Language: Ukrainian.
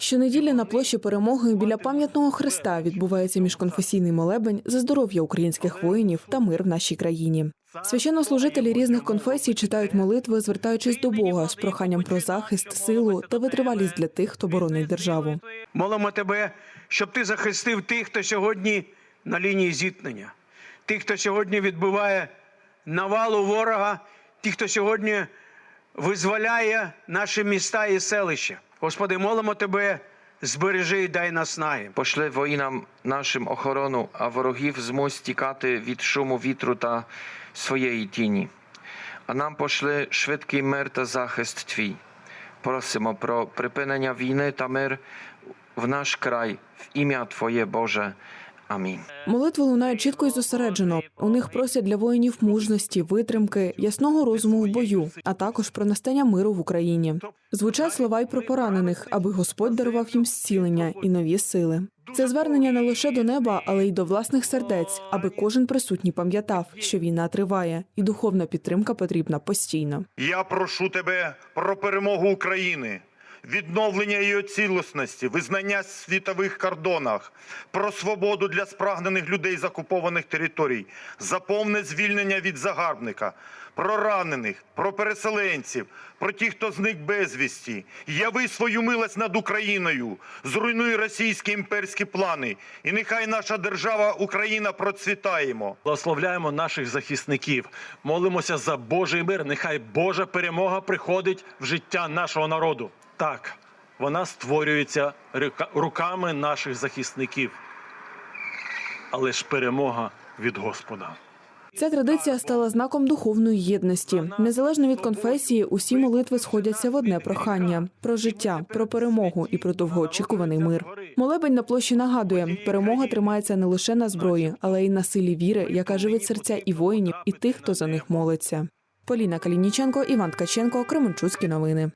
Щонеділі на площі перемоги біля пам'ятного хреста відбувається міжконфесійний молебень за здоров'я українських воїнів та мир в нашій країні. Священнослужителі різних конфесій читають молитви, звертаючись до Бога з проханням про захист, силу та витривалість для тих, хто боронить державу. Молимо тебе, щоб ти захистив тих, хто сьогодні на лінії зіткнення, тих, хто сьогодні відбиває навалу ворога, тих, хто сьогодні визволяє наші міста і селища. Господи, молимо тебе, збережи і дай наснаги. Пошли воїнам нашим охорону, а ворогів змусь тікати від шуму вітру та своєї тіні. А нам пошли швидкий мир та захист твій. Просимо про припинення війни та мир в наш край, в ім'я Твоє Боже. Амінь. Молитви лунають чітко і зосереджено. У них просять для воїнів мужності, витримки, ясного розуму в бою, а також про настання миру в Україні. Звучать слова й про поранених, аби Господь дарував їм зцілення і нові сили. Це звернення не лише до неба, але й до власних сердець, аби кожен присутній пам'ятав, що війна триває, і духовна підтримка потрібна постійно. Я прошу тебе про перемогу України, відновлення її цілісності, визнання світових кордонах, про свободу для спрагнених людей з окупованих територій, за повне звільнення від загарбника, про ранених, про переселенців, про тих, хто зник безвісті. Яви свою милость над Україною, зруйнуй російські імперські плани, і нехай наша держава Україна процвітаємо. Благословляємо наших захисників, молимося за Божий мир. Нехай Божа перемога приходить в життя нашого народу. Так, вона створюється руками наших захисників. Але ж перемога від Господа. Ця традиція стала знаком духовної єдності. Незалежно від конфесії, усі молитви сходяться в одне прохання про життя, про перемогу і про довгоочікуваний мир. Молебень на площі нагадує, перемога тримається не лише на зброї, але й на силі віри, яка живить серця і воїнів, і тих, хто за них молиться. Поліна Калініченко, Іван Ткаченко, Кременчуцькі новини.